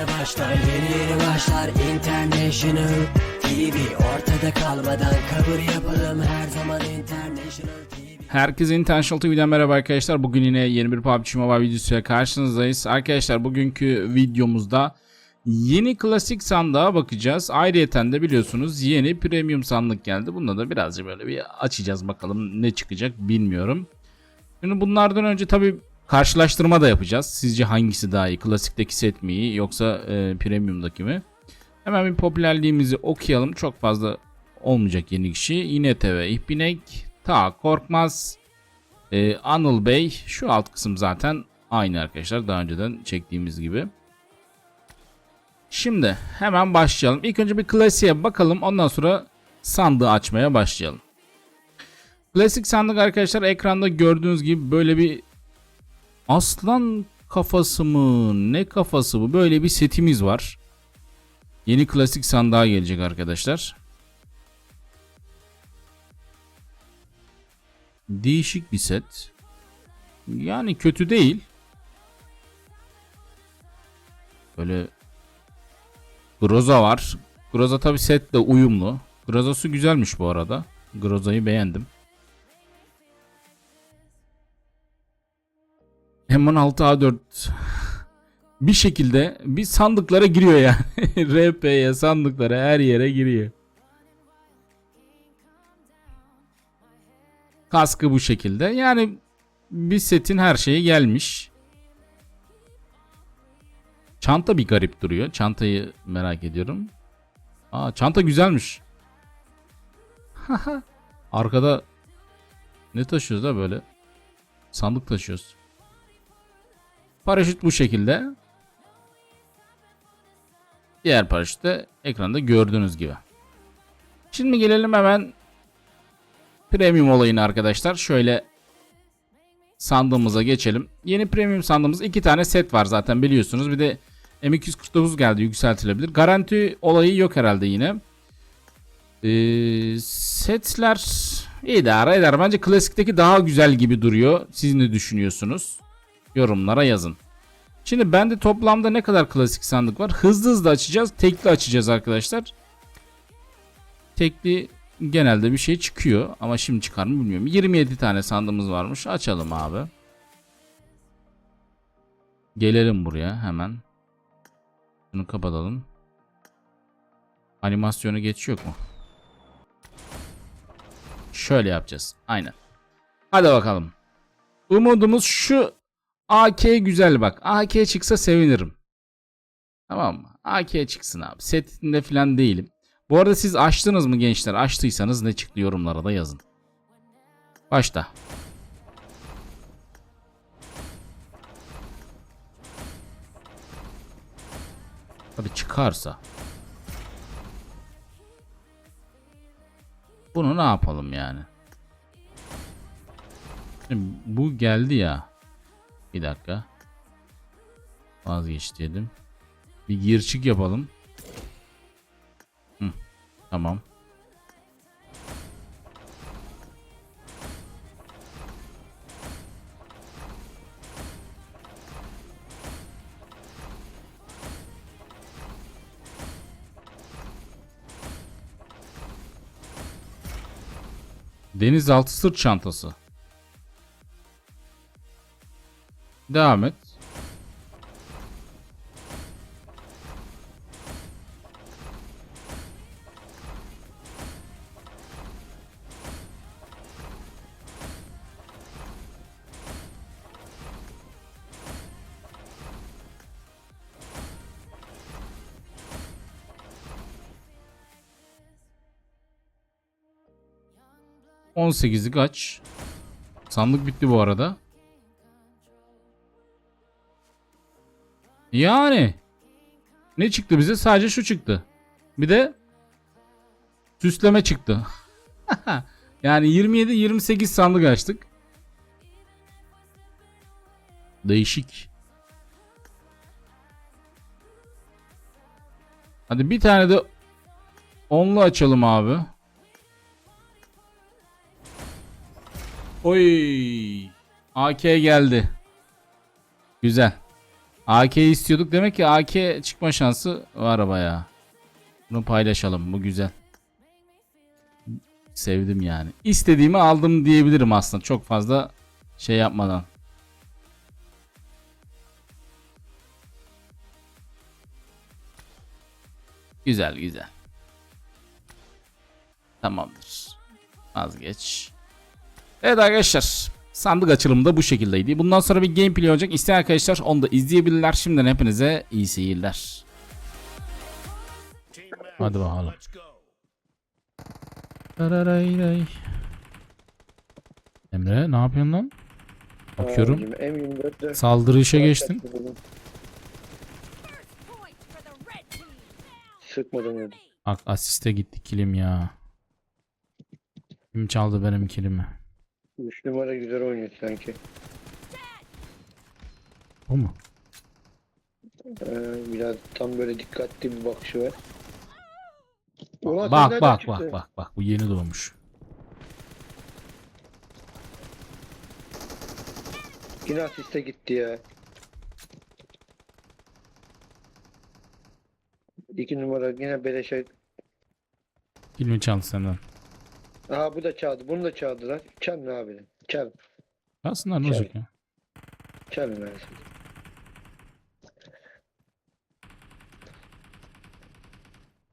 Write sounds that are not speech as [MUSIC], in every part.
yeni başlar Yeni yeni başlar International TV Ortada kalmadan kabul yapalım Her zaman International TV Herkese International TV'den merhaba arkadaşlar. Bugün yine yeni bir PUBG Mobile videosuyla karşınızdayız. Arkadaşlar bugünkü videomuzda yeni klasik sandığa bakacağız. Ayrıyeten de biliyorsunuz yeni premium sandık geldi. Bunda da birazcık böyle bir açacağız bakalım ne çıkacak bilmiyorum. Şimdi bunlardan önce tabi karşılaştırma da yapacağız. Sizce hangisi daha iyi? Klasikteki set mi iyi yoksa e, premiumdaki mi? Hemen bir popülerliğimizi okuyalım. Çok fazla olmayacak yeni kişi. Yine TV, İhbinek, Ta Korkmaz, e, Anıl Bey. Şu alt kısım zaten aynı arkadaşlar. Daha önceden çektiğimiz gibi. Şimdi hemen başlayalım. İlk önce bir klasiğe bakalım. Ondan sonra sandığı açmaya başlayalım. Klasik sandık arkadaşlar ekranda gördüğünüz gibi böyle bir aslan kafası mı ne kafası bu böyle bir setimiz var. Yeni klasik sandığa gelecek arkadaşlar. Değişik bir set. Yani kötü değil. Böyle Groza var. Groza tabi setle uyumlu. Groza'sı güzelmiş bu arada. Groza'yı beğendim. M16A4 bir şekilde bir sandıklara giriyor yani. [LAUGHS] RP'ye sandıklara her yere giriyor. Kaskı bu şekilde. Yani bir setin her şeyi gelmiş. Çanta bir garip duruyor. Çantayı merak ediyorum. Aa çanta güzelmiş. [LAUGHS] Arkada ne taşıyoruz da böyle? Sandık taşıyoruz. Paraşüt bu şekilde. Diğer paraşüt de ekranda gördüğünüz gibi. Şimdi gelelim hemen premium olayına arkadaşlar. Şöyle sandığımıza geçelim. Yeni premium sandığımız iki tane set var zaten biliyorsunuz. Bir de M249 geldi yükseltilebilir. Garanti olayı yok herhalde yine. Ee, setler idare eder. Bence klasikteki daha güzel gibi duruyor. Siz ne düşünüyorsunuz? Yorumlara yazın. Şimdi bende toplamda ne kadar klasik sandık var? Hızlı hızlı açacağız. Tekli açacağız arkadaşlar. Tekli genelde bir şey çıkıyor. Ama şimdi çıkar mı bilmiyorum. 27 tane sandığımız varmış. Açalım abi. Gelelim buraya hemen. Bunu kapatalım. Animasyonu geçiyor mu? Şöyle yapacağız. Aynen. Hadi bakalım. Umudumuz şu AK güzel bak. AK çıksa sevinirim. Tamam mı? AK çıksın abi. Setinde falan değilim. Bu arada siz açtınız mı gençler? Açtıysanız ne çıktı yorumlara da yazın. Başta. Tabii çıkarsa. Bunu ne yapalım yani? Şimdi bu geldi ya. Bir dakika. Vazgeç dedim. Bir gir çık yapalım. Hı, tamam. Denizaltı sırt çantası. Devam et. On sekizlik aç. Sandık bitti bu arada. Yani. Ne çıktı bize? Sadece şu çıktı. Bir de süsleme çıktı. [LAUGHS] yani 27-28 sandık açtık. Değişik. Hadi bir tane de onlu açalım abi. Oy. AK geldi. Güzel. AK istiyorduk. Demek ki AK çıkma şansı var bayağı. Bunu paylaşalım. Bu güzel. Sevdim yani. İstediğimi aldım diyebilirim aslında. Çok fazla şey yapmadan. Güzel güzel. Tamamdır. Vazgeç. Evet arkadaşlar. Sandık açılımı da bu şekildeydi. Bundan sonra bir gameplay olacak. İsteyen arkadaşlar onu da izleyebilirler. Şimdiden hepinize iyi seyirler. Hadi bakalım. Tararay. Emre ne yapıyorsun lan? Bakıyorum. Abicim, M24'te Saldırı işe geçtin. Sıkmadan öldüm. Bak asiste gitti kilim ya. Kim çaldı benim kilimi? 3 numara güzel oynuyor sanki. Bu mu? Ee, biraz tam böyle dikkatli bir bakışı var. Ulan sen Bak nereden bak çıktın? bak bak bak bu yeni doğmuş. Yine asiste gitti ya. İki numara yine beleşe. Kilimi çaldı senden. Aa bu da çaldı. Bunu da çaldılar. Çalın abi. Çal. Aslında ne Çal. olacak ya? Çalın abi.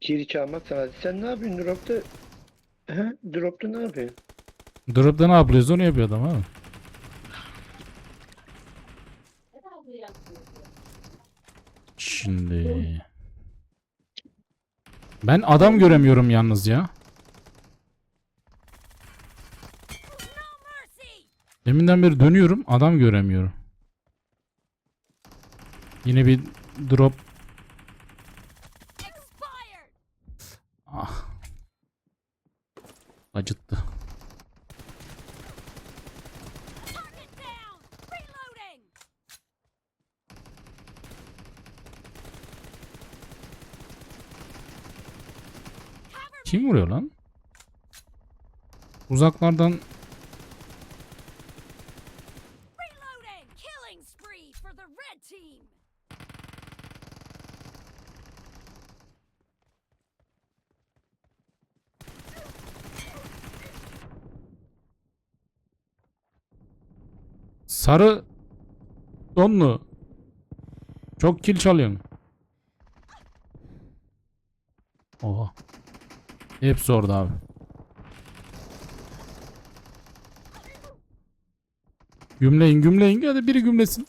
Kiri çalmak sana. Sen ne yapıyorsun dropta? He? Dropta ne yapıyorsun? Drop'ta ne yapıyoruz onu yapıyor adam abi. Şimdi ben adam göremiyorum yalnız ya. Deminden beri dönüyorum adam göremiyorum. Yine bir drop. Ah. Acıttı. Kim vuruyor lan? Uzaklardan sarı donlu. Çok kill çalıyorsun. Oha. Hepsi orada abi. Gümleyin gümleyin hadi biri gümlesin.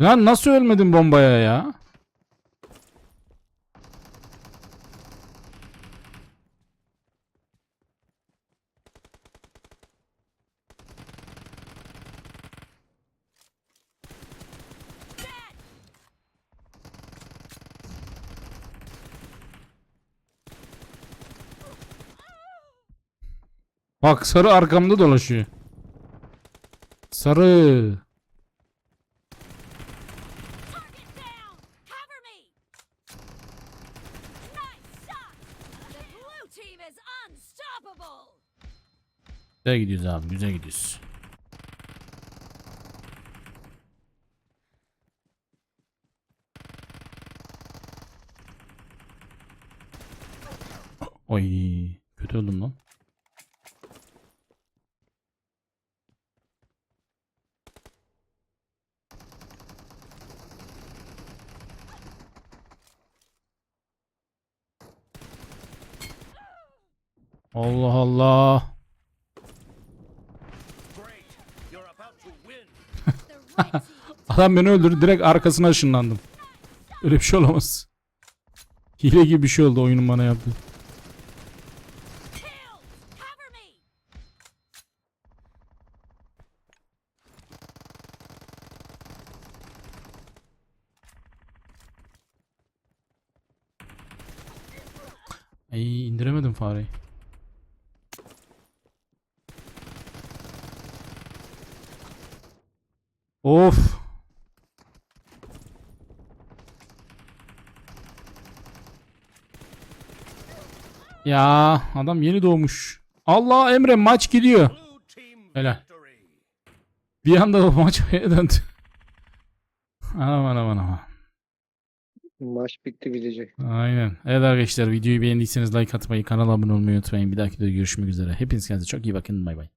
Lan nasıl ölmedin bombaya ya? Bak sarı arkamda dolaşıyor. Sarı. Güzel gidiyoruz abi güzel gidiyoruz. Oy kötü öldüm lan. Allah Allah. [LAUGHS] Adam beni öldürdü direkt arkasına ışınlandım. Öyle bir şey olamaz. Hile gibi bir şey oldu oyunun bana yaptı. Ay indiremedim fareyi. Of. Ya adam yeni doğmuş. Allah Emre maç gidiyor. Helal. Bir anda o maç [LAUGHS] öyle döndü. Aman aman aman. Maç bitti bitecek. Aynen. Evet arkadaşlar videoyu beğendiyseniz like atmayı, kanala abone olmayı unutmayın. Bir dahaki videoda görüşmek üzere. Hepiniz kendinize çok iyi bakın. Bay bay.